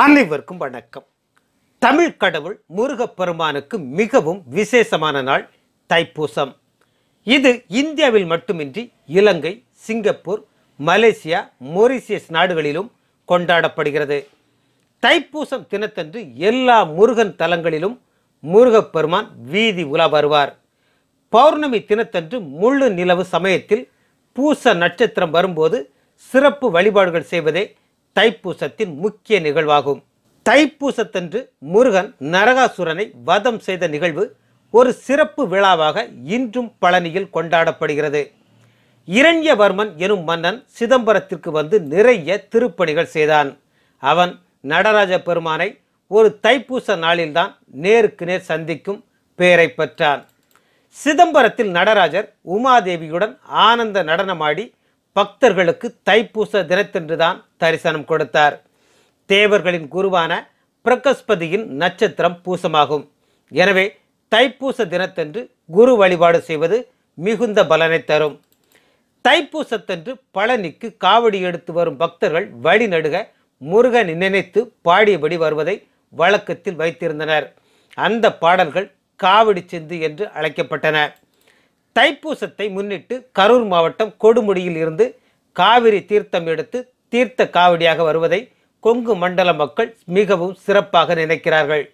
அனைவருக்கும் வணக்கம். தமிழ் கடவுள் முருகப்பெருமானுக்கு மிகவும் விசேஷமான நாள் தைப்பூசம். இது இந்தியாவில் மட்டுமின்றி இலங்கை சிங்கப்பூர் மலேசியா மொரிசியஸ் நாடுகளிலும் கொண்டாடப்படுகிறது. தைப்பூசம் தினத்தன்று எல்லா முருகன் தலங்களிலும் முருகப்பெருமான் வீதி உலா வருவார். பௌர்ணமி தினத்தன்று முழு நிலவு சமயத்தில் பூச நட்சத்திரம் வரும்போது சிறப்பு வழிபாடுகள் செய்வதே தைப்பூசத்தின் முக்கிய நிகழ்வாகும். தைப்பூசத்தன்று முருகன் நரகாசுரனை வதம் செய்த நிகழ்வு ஒரு சிறப்பு விழாவாக இன்றும் பழனியில் கொண்டாடப்படுகிறது. இரண்யவர்மன் எனும் மன்னன் சிதம்பரத்திற்கு வந்து நிறைய திருப்பணிகள் செய்தான். அவன் நடராஜ பெருமானை ஒரு தைப்பூச நாளில்தான் நேருக்கு நேர் சந்திக்கும் பெயரை பெற்றான். சிதம்பரத்தில் நடராஜர் உமாதேவியுடன் ஆனந்த நடனமாடி பக்தர்களுக்கு தைப்பூச தினத்தன்றுதான் தரிசனம் கொடுத்தார். தேவர்களின் குருவான பிரகஸ்பதியின் நட்சத்திரம் பூசமாகும். எனவே தைப்பூச தினத்தன்று குரு வழிபாடு செய்வது மிகுந்த பலனை தரும். தைப்பூசத்தன்று பழனிக்கு காவடி எடுத்து வரும் பக்தர்கள் வழிநடுக முருகன் நினைத்து பாடியபடி வருவதை வழக்கத்தில் வைத்திருந்தனர். அந்த பாடல்கள் காவடி சிந்து என்று அழைக்கப்பட்டன. தைப்பூசத்தை முன்னிட்டு கரூர் மாவட்டம் கொடுமுடியில் இருந்து காவிரி தீர்த்தம் எடுத்து தீர்த்த காவடியாக வருவதை கொங்கு மண்டல மக்கள் மிகவும் சிறப்பாக நினைக்கிறார்கள்.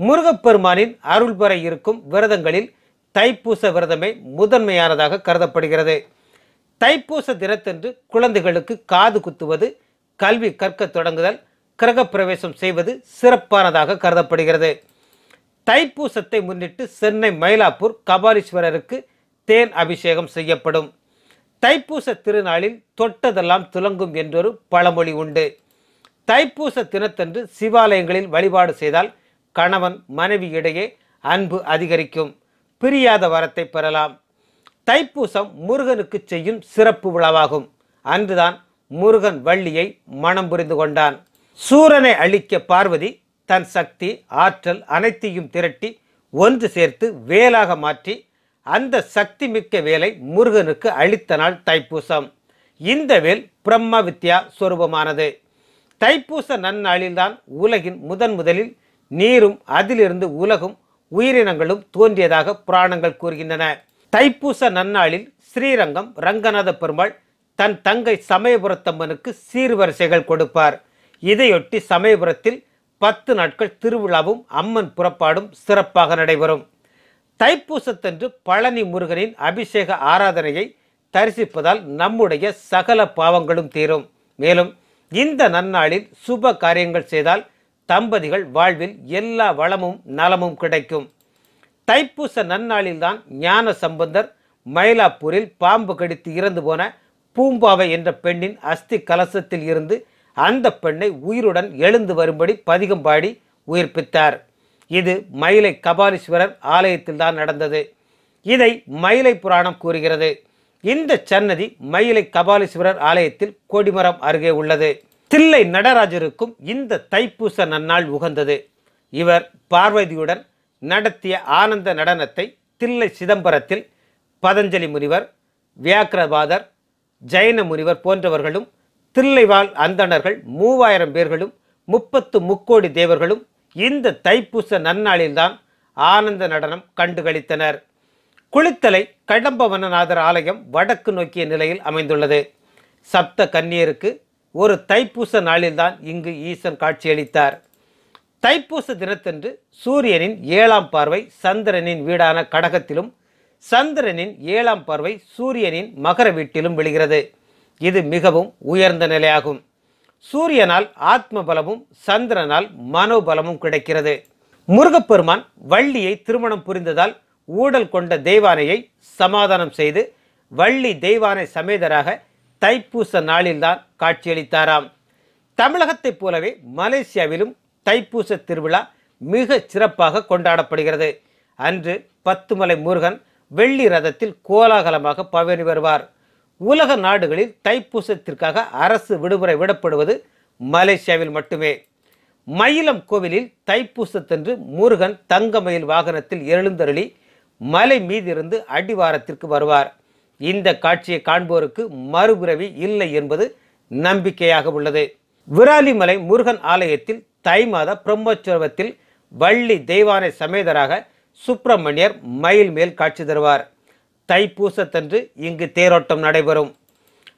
முருகப்பெருமானின் அருள் பெற இருக்கும் விரதங்களில் தைப்பூச விரதமே முதன்மையானதாக கருதப்படுகிறது. தைப்பூச தினத்தன்று குழந்தைகளுக்கு காது குத்துவது கல்வி கற்க தொடங்குதல் கிரகப்பிரவேசம் செய்வது சிறப்பானதாக கருதப்படுகிறது. தைப்பூசத்தை முன்னிட்டு சென்னை மயிலாப்பூர் கபாலீஸ்வரருக்கு தேன் அபிஷேகம் செய்யப்படும். தைப்பூச திருநாளில் தொட்டதெல்லாம் துலங்கும் என்றொரு பழமொழி உண்டு. தைப்பூச தினத்தன்று சிவாலயங்களில் வழிபாடு செய்தால் கணவன் மனைவி இடையே அன்பு அதிகரிக்கும். பிரியாத வரத்தை பெறலாம். தைப்பூசம் முருகனுக்கு செய்யும் சிறப்பு விழாவாகும். அன்றுதான் முருகன் வள்ளியை மனம் புரிந்து கொண்டான். சூரனை அழிக்க பார்வதி தன் சக்தி ஆற்றல் அனைத்தையும் திரட்டி ஒன்று சேர்த்து வேலாக மாற்றி அந்த சக்தி மிக்க வேலை முருகனுக்கு அளித்த நாள் தைப்பூசம். இந்த வேல் பிரம்ம வித்யா சொரூபமானது. தைப்பூச நன்னாளில்தான் உலகின் முதன் முதலில் நீரும் அதிலிருந்து உலகும் உயிரினங்களும் தோன்றியதாக புராணங்கள் கூறுகின்றன. தைப்பூச நன்னாளில் ஸ்ரீரங்கம் ரங்கநாத பெருமாள் தன் தங்கை சமயபுரத்தம்மனுக்கு சீர்வரிசைகள் கொடுப்பார். இதையொட்டி சமயபுரத்தில் பத்து நாட்கள் திருவிழாவும் அம்மன் புறப்பாடும் சிறப்பாக நடைபெறும். தைப்பூசத்தன்று பழனி முருகனின் அபிஷேக ஆராதனையை தரிசிப்பதால் நம்முடைய சகல பாவங்களும் தீரும். மேலும் இந்த நன்னாளில் சுப காரியங்கள் செய்தால் தம்பதிகள் வாழ்வில் எல்லா வளமும் நலமும் கிடைக்கும். தைப்பூச நன்னாளில்தான் ஞான சம்பந்தர் மயிலாப்பூரில் பாம்பு கடித்து இறந்து போன பூம்பாவை என்ற பெண்ணின் அஸ்தி கலசத்தில் இருந்து அந்த பெண்ணை உயிருடன் எழுந்து வரும்படி பதிகம் பாடி உயிர்ப்பித்தார். இது மயிலை கபாலீஸ்வரர் ஆலயத்தில் தான் நடந்தது. இதை மயிலை புராணம் கூறுகிறது. இந்த சன்னதி மயிலை கபாலீஸ்வரர் ஆலயத்தில் கொடிமரம் அருகே உள்ளது. தில்லை நடராஜருக்கும் இந்த தைப்பூச நன்னாள் உகந்தது. இவர் பார்வதியுடன் நடத்திய ஆனந்த நடனத்தை தில்லை சிதம்பரத்தில் பதஞ்சலி முனிவர் வியாக்கிரபாதர் ஜைன முனிவர் போன்றவர்களும் தில்லைவாழ் அந்தணர்கள் மூவாயிரம் பேர்களும் முப்பத்து முக்கோடி தேவர்களும் இந்த தைப்பூச நன்னாளில்தான் ஆனந்த நடனம் கண்டுகளித்தனர். குளித்தலை கடம்பவனநாதர் ஆலயம் வடக்கு நோக்கிய நிலையில் அமைந்துள்ளது. சப்த கன்னியருக்கு ஒரு தைப்பூச நாளில்தான் இங்கு ஈசன் காட்சியளித்தார். தைப்பூச தினத்தன்று சூரியனின் ஏழாம் பார்வை சந்திரனின் வீடான கடகத்திலும் சந்திரனின் ஏழாம் பார்வை சூரியனின் மகர வீட்டிலும் விழுகிறது. இது மிகவும் உயர்ந்த நிலையாகும். சூரியனால் ஆத்ம பலமும் சந்திரனால் மனோபலமும் கிடைக்கிறது. முருகப்பெருமான் வள்ளியை திருமணம் புரிந்ததால் ஊடல் கொண்ட தெய்வானையை சமாதானம் செய்து வள்ளி தெய்வானை சமேதராக தைப்பூச நாளில்தான் காட்சியளித்தாராம். தமிழகத்தைப் போலவே மலேசியாவிலும் தைப்பூச திருவிழா மிக சிறப்பாக கொண்டாடப்படுகிறது. அன்று பத்துமலை முருகன் வெள்ளி ரதத்தில் கோலாகலமாக பவனி வருவார். உலக நாடுகளில் தைப்பூசத்திற்காக அரசு விடுமுறை விடப்படுவது மலேசியாவில் மட்டுமே. மயிலம் கோவிலில் தைப்பூசத்தன்று முருகன் தங்க மயில் வாகனத்தில் எழுந்தருளி மலை மீதிருந்து அடிவாரத்திற்கு வருவார். இந்த காட்சியை காண்போருக்கு மறுபிறவி இல்லை என்பது நம்பிக்கையாக உள்ளது. விராலிமலை முருகன் ஆலயத்தில் தை மாத பிரம்மோற்சவத்தில் வள்ளி தெய்வானை சமேதராக சுப்பிரமணியர் மயில் மேல் காட்சி தருவார். தைப்பூசத்தன்று இங்கு தேரோட்டம் நடைபெறும்.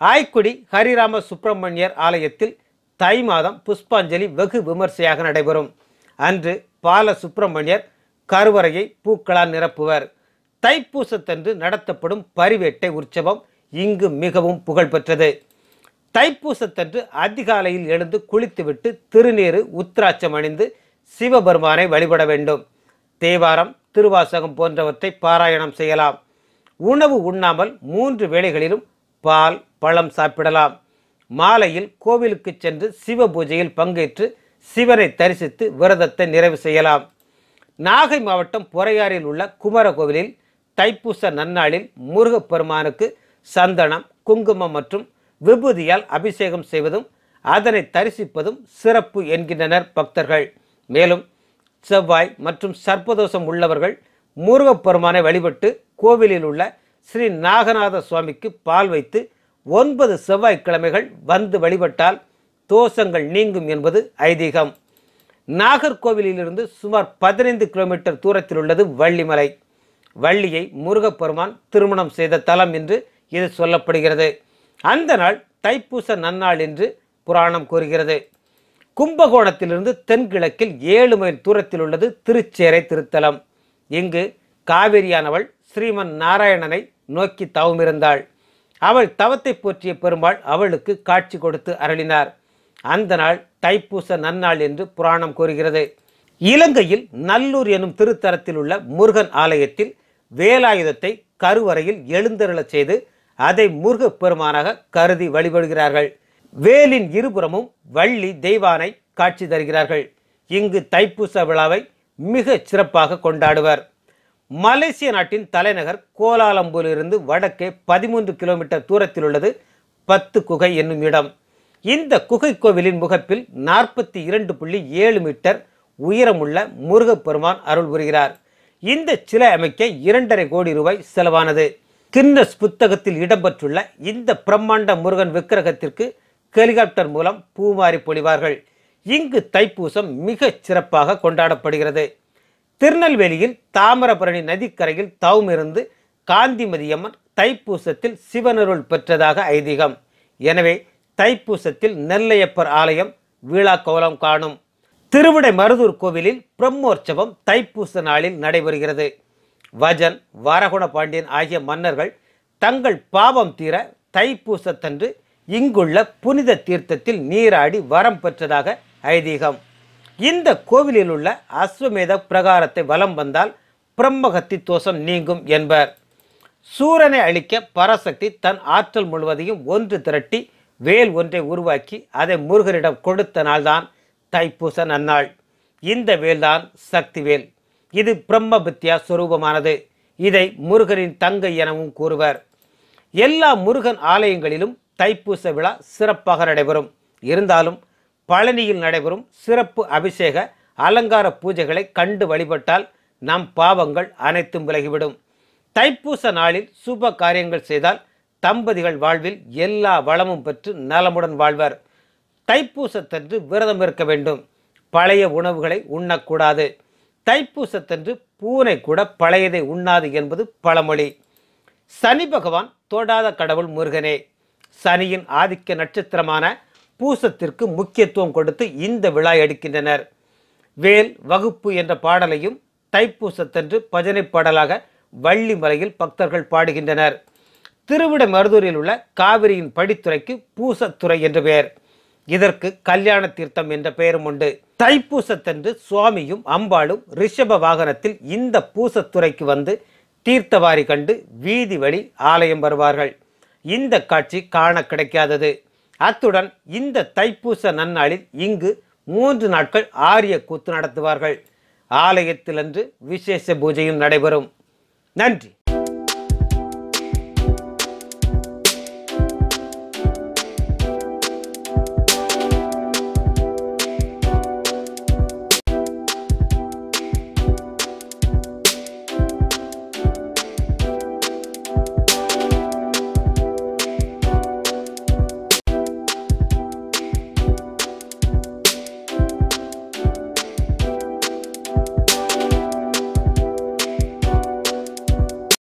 ஆய்க்குடி ஹரிராம சுப்பிரமணியர் ஆலயத்தில் தை மாதம் புஷ்பாஞ்சலி வெகு விமர்சையாக நடைபெறும். அன்று பால சுப்பிரமணியர் கருவறையை பூக்களால் நிரப்புவர். தைப்பூசத்தன்று நடத்தப்படும் பரிவேட்டை உற்சவம் இங்கு மிகவும் புகழ்பெற்றது தைப்பூசத்தன்று அதிகாலையில் எழுந்து குளித்துவிட்டு திருநீறு உத்திராட்சம் அணிந்து சிவபெருமானை வழிபட வேண்டும். தேவாரம் திருவாசகம் போன்றவற்றை பாராயணம் செய்யலாம். உணவு உண்ணாமல் மூன்று வேளைகளிலும் பால் பழம் சாப்பிடலாம். மாலையில் கோவிலுக்கு சென்று சிவ பூஜையில் பங்கேற்று சிவனை தரிசித்து விரதத்தை நிறைவு செய்யலாம். நாகை மாவட்டம் பொறையாறில் உள்ள குமர கோவிலில் தைப்பூச நன்னாளில் முருகப்பெருமானுக்கு சந்தனம் குங்குமம் மற்றும் விபூதியால் அபிஷேகம் செய்வதும் அதனை தரிசிப்பதும் சிறப்பு என்கின்றனர் பக்தர்கள். மேலும் செவ்வாய் மற்றும் சர்ப்பதோஷம் உள்ளவர்கள் முருகப்பெருமானை வழிபட்டு கோவிலில் உள்ள ஸ்ரீ நாகநாத சுவாமிக்கு பால் வைத்து ஒன்பது செவ்வாய்க்கிழமைகள் வந்து வழிபட்டால் தோஷங்கள் நீங்கும் என்பது ஐதீகம். நாகர்கோவிலிலிருந்து சுமார் பதினைந்து கிலோமீட்டர் தூரத்தில் உள்ளது வள்ளிமலை. வள்ளியை முருகப்பெருமான் திருமணம் செய்த தலம் என்று இது சொல்லப்படுகிறது. அந்த நாள் தைப்பூச நன்னாள் என்று புராணம் கூறுகிறது. கும்பகோணத்திலிருந்து தென்கிழக்கில் ஏழு மைல் தூரத்தில் உள்ளது திருச்சேரை திருத்தலம். இங்கு காவிரியானவள் ஸ்ரீமன் நாராயணனை நோக்கி தவமிருந்தாள். அவள் தவத்தை போற்றிய பெருமாள் அவளுக்கு காட்சி கொடுத்து அருளினார். அந்த நாள் தைப்பூச நன்னாள் என்று புராணம் கூறுகிறது. இலங்கையில் நல்லூர் எனும் திருத்தலத்தில் உள்ள முருகன் ஆலயத்தில் வேலாயுதத்தை கருவறையில் எழுந்தருளச் செய்து அதை முருகப் பெருமானாக கருதி வழிபடுகிறார்கள். வேலின் இருபுறமும் வள்ளி தெய்வானை காட்சி தருகிறார்கள். இங்கு தைப்பூச விழாவை மிக சிறப்பாக கொண்டாடுவர். மலேசிய நாட்டின் தலைநகர் கோலாலம்பூரிலிருந்து வடக்கே பதிமூன்று கிலோமீட்டர் தூரத்தில் உள்ளது பத்து குகை என்னும் இடம். இந்த குகை கோவிலின் முகப்பில் நாற்பத்தி இரண்டு புள்ளி ஏழு மீட்டர் உயரமுள்ள முருகப்பெருமான் அருள் புரிகிறார். இந்த சிலை அமைக்க இரண்டரை கோடி ரூபாய் செலவானது. கின்னஸ் புத்தகத்தில் இடம்பெற்றுள்ள இந்த பிரம்மாண்ட முருகன் விக்கிரகத்திற்கு ஹெலிகாப்டர் மூலம் பூமாரி பொழிவார்கள். இங்கு தைப்பூசம் மிகச் சிறப்பாக கொண்டாடப்படுகிறது. திருநெல்வேலியில் தாமிரபரணி நதிக்கரையில் தவமிருந்து காந்திமதியம்மன் தைப்பூசத்தில் சிவனருள் பெற்றதாக ஐதீகம். எனவே தைப்பூசத்தில் நெல்லையப்பர் ஆலயம் விழா கோலம் காணும். திருவிடை மருதூர் கோவிலில் பிரம்மோற்சவம் தைப்பூச நாளில் நடைபெறுகிறது. வஜன் வாரகுண பாண்டியன் ஆகிய மன்னர்கள் தங்கள் பாவம் தீர தைப்பூசத்தன்று இங்குள்ள புனித தீர்த்தத்தில் நீராடி வரம் பெற்றதாக ஐதீகம். இந்த கோவிலில் உள்ள அஸ்வமேத பிரகாரத்தை வலம் வந்தால் பிரம்மகத்தி தோஷம் நீங்கும் என்பர். சூரனை அழிக்க பராசக்தி தன் ஆற்றல் முழுவதையும் ஒன்று திரட்டி வேல் ஒன்றை உருவாக்கி அதை முருகனிடம் கொடுத்த நாள்தான் தைப்பூச நன்னாள். இந்த வேல்தான் சக்தி வேல் இது பிரம்ம வித்யா இதை முருகனின் தங்கை எனவும் கூறுவர். எல்லா முருகன் ஆலயங்களிலும் தைப்பூச விழா சிறப்பாக நடைபெறும். இருந்தாலும் பழனியில் நடைபெறும் சிறப்பு அபிஷேக அலங்கார பூஜைகளை கண்டு வழிபட்டால் நம் பாவங்கள் அனைத்தும் விலகிவிடும். தைப்பூச நாளில் சுப காரியங்கள் செய்தால் தம்பதிகள் வாழ்வில் எல்லா வளமும் பெற்று நலமுடன் வாழ்வர். தைப்பூசத்தன்று விரதம் இருக்க வேண்டும். பழைய உணவுகளை உண்ணக்கூடாது. தைப்பூசத்தன்று பூனை கூட பழையதை உண்ணாது என்பது பழமொழி. சனி பகவான் தொடாத கடவுள் முருகனே. சனியின் ஆதிக்க நட்சத்திரமான பூசத்திற்கு முக்கியத்துவம் கொடுத்து இந்த விழா எடுக்கின்றனர். வேல் வகுப்பு என்ற பாடலையும் தைப்பூசத்தன்று பஜனை பாடலாக வள்ளி மலையில் பக்தர்கள் பாடுகின்றனர். திருவிட மருதூரில் உள்ள காவிரியின் படித்துறைக்கு பூசத்துறை என்று பெயர். இதற்கு கல்யாண தீர்த்தம் என்ற பெயரும் உண்டு. தைப்பூசத்தன்று சுவாமியும் அம்பாளும் ரிஷப வாகனத்தில் இந்த பூசத்துறைக்கு வந்து தீர்த்தவாரி கண்டு வீதி வழி ஆலயம் வருவார்கள். இந்த காட்சி காண கிடைக்காதது. அத்துடன் இந்த தைப்பூச நன்னாளில் இங்கு மூன்று நாட்கள் ஆரிய கூத்து நடத்துவார்கள். ஆலயத்திலன்று விசேஷ பூஜையும் நடைபெறும். நன்றி.